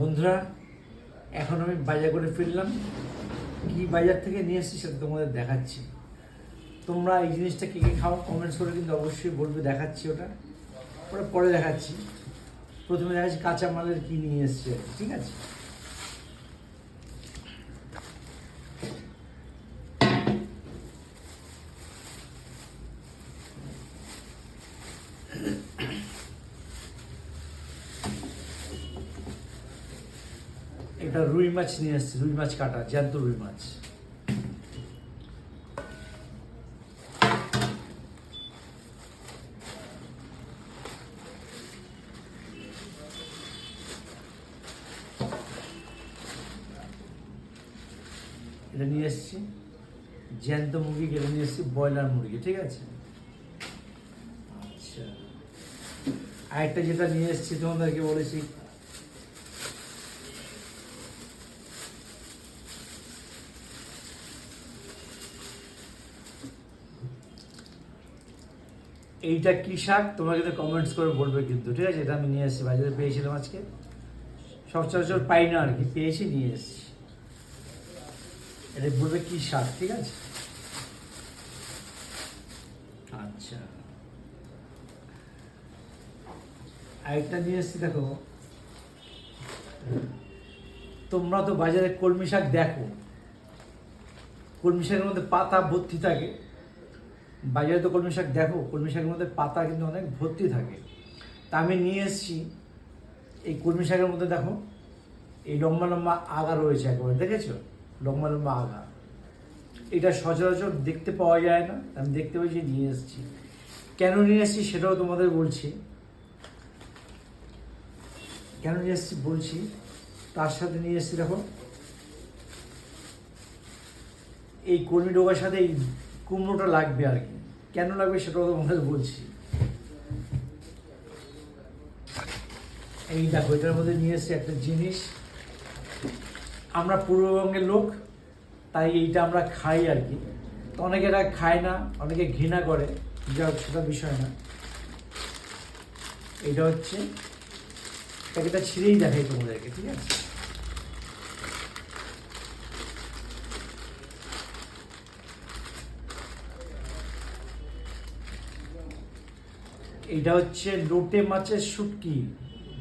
বন্ধুরা, এখন আমি বাজার করে ফিরলাম। কি বাজার থেকে নিয়ে এসেছি সেটা তোমাদের দেখাচ্ছি। তোমরা এই জিনিসটা কী কী খাও কমেন্টস করে কিন্তু অবশ্যই বলবে, দেখাচ্ছি ওটা। ওটা পরে দেখাচ্ছি। প্রথমে দেখাচ্ছি কাঁচামালের কী নিয়ে এসছে, ঠিক আছে? এটা রুই মাছ নিয়ে এসছে রুই মাছ কাটা, জ্যান্ত রুই মাছ। এটা নিয়ে এসছি জ্যান্ত মুরগি কেটে নিয়ে এসছি ব্রয়লার মুরগি, ঠিক আছে? আচ্ছা। আরেকটা যেটা নিয়ে এসছি তোমাদেরকে বলেছি এইটা কি শাক? তোমরা কিন্তু কমেন্টস করে বলবে কিন্তু, ঠিক আছে? এটা আমি নিয়ে এসেছি, বাজারে পেয়েছিলাম আজকে। সচরাচর পাই না আর কি, পেয়েছি, নিয়ে এসেছি। এটা বলবে কি শাক, ঠিক আছে? আচ্ছা। আরেকটা নিয়ে এসেছি, দেখো। তোমরা তো বাজারে কলমি শাক দেখো। কলমি শাকের মধ্যে পাতা, ভর্তি থাকে। বাজারে তো কলমি শাক দেখো, কলমি শাকের মধ্যে পাতা কিন্তু অনেক ভর্তি থাকে। তা আমি নিয়ে এসেছি, এই কলমি শাকের মধ্যে দেখো, এই লম্বা লম্বা আগা রয়েছে একেবারে, দেখেছ? লম্বা লম্বা আগা। এটা সচরাচর দেখতে পাওয়া যায় না আমি দেখতে পেয়েছি নিয়ে এসেছি। কেন নিয়ে এসেছি সেটাও তোমাদের বলছি। কেন নিয়ে এসেছি বলছি, তার সাথে নিয়ে এসেছি, দেখো। এই কর্মী ডোকার সাথে এই কুমড়োটা লাগবে আর কি। কেন লাগবে সেটাও তোমাদের বলছি। এই দেখো, এটার মধ্যে নিয়ে এসেছি একটা জিনিস। আমরা পূর্ববঙ্গের লোক, তাই এইটা আমরা খাই আর কি। তো অনেকে এটা খায় না, অনেকে ঘৃণা করে, যা সেটা বিষয় না। এটা হচ্ছে, প্যাকেটটা ছিঁড়েই দেখাই তোমাদেরকে, ঠিক আছে? এটা হচ্ছে লোটে মাছের শুটকি।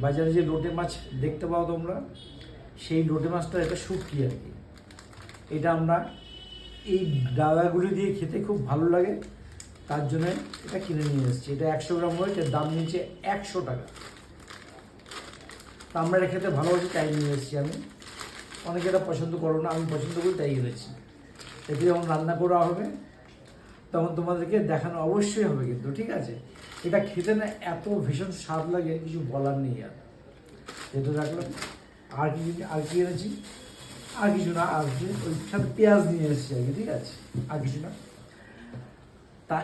বাজারে যে লোটে মাছ দেখতে পাও তোমরা, সেই লোটে মাছটা এটা শুটকি আর কি। এটা আমরা এই ডালাগুলি দিয়ে খেতে খুব ভালো লাগে, তার জন্য এটা কিনে নিয়ে এসেছি। এটা একশো গ্রাম হয়েছে দাম নিয়েছে একশো টাকা। তা আমরা এটা খেতে ভালোবাসি, তাই নিয়ে এসেছি আমি। অনেকে এটা পছন্দ করো না, আমি পছন্দ করি, তাই এনেছি। এতে যখন রান্না করা হবে তখন তোমাদেরকে দেখানো অবশ্যই হবে কিন্তু, ঠিক আছে? এটা খেতে না এত ভীষণ স্বাদ লাগে, কিছু বলার নেই আর। যেহেতু রাখলাম। আর কি আর কি এনেছি? আর কিছু না, আর ওই সাথে পেঁয়াজ নিয়ে এসেছি আর কি, ঠিক আছে? আর কিছু না। তা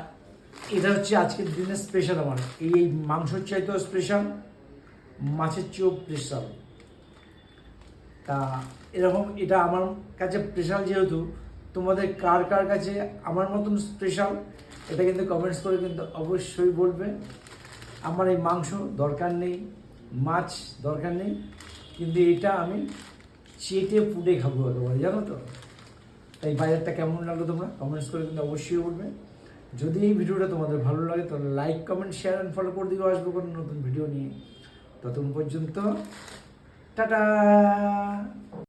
এটা হচ্ছে আজকের দিনের স্পেশাল আমার। এই এই মাংসর চাইতেও স্পেশাল মাছের চেয়েও স্পেশাল তা এরকম এটা আমার কাছে স্পেশাল যেহেতু তোমাদের কার কার কাছে আমার মতন স্পেশাল এটা কিন্তু কমেন্টস করে কিন্তু অবশ্যই বলবে। আমার এই মাংস দরকার নেই, মাছ দরকার নেই, কিন্তু এটা আমি চেটে পুটে খাব একেবারে, জানো তো? তাই বাজারটা কেমন লাগল তোমরা? কমেন্টস করে কিন্তু অবশ্যই বলবে। যদি এই ভিডিওটা তোমাদের ভালো লাগে, তাহলে like comment share and follow করে দিকে আসব কোনো নতুন ভিডিও নিয়ে। ততক্ষণ পর্যন্ত, টাটা!